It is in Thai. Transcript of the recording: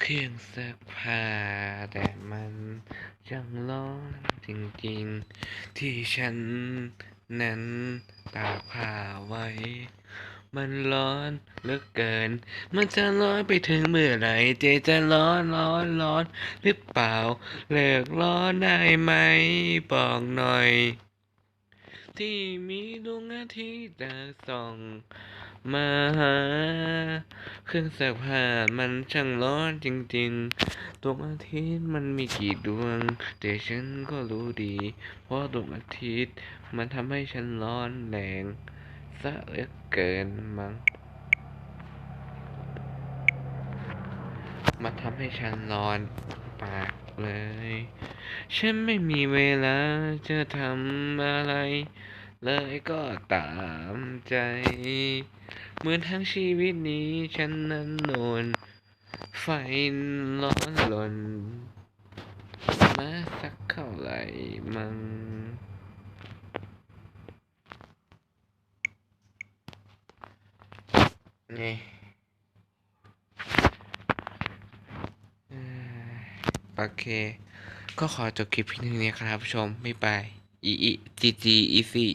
เครื่องซักผ้าแต่มันช่างร้อนจริงๆ ที่ฉันนั้นตากผ้าไว้ มันร้อนเหลือเกิน มันจะร้อนไปถึงเมื่อไหร่เจจะร้อนร้อนร้อนหรือเปล่า เลิกร้อนได้ไหมบอกหน่อย ที่มีดวงอาทิตย์ดาส่องมาหา เครื่องซักผ้ามันช่างร้อนจริงๆ ดวงอาทิตย์มันมีกี่ดวง แต่ฉันก็รู้ดี เพราะดวงอาทิตย์มันทำให้ฉันร้อนแรงซะเหลือเกินมั้ง มันทำให้ฉันร้อนปากเลย ฉันไม่มีเวลาจะทำอะไร เลยก็ตามใจ เหมือนทั้งชีวิตนี้ฉันนั้นโดนไฟร้อนลน มาสักเท่าไหร่มั้งนี่โอเค ก็ขอจบคลิปเพียงเท่านี้ครับผู้ชมไม่ไปอีอีจีจีอีซี่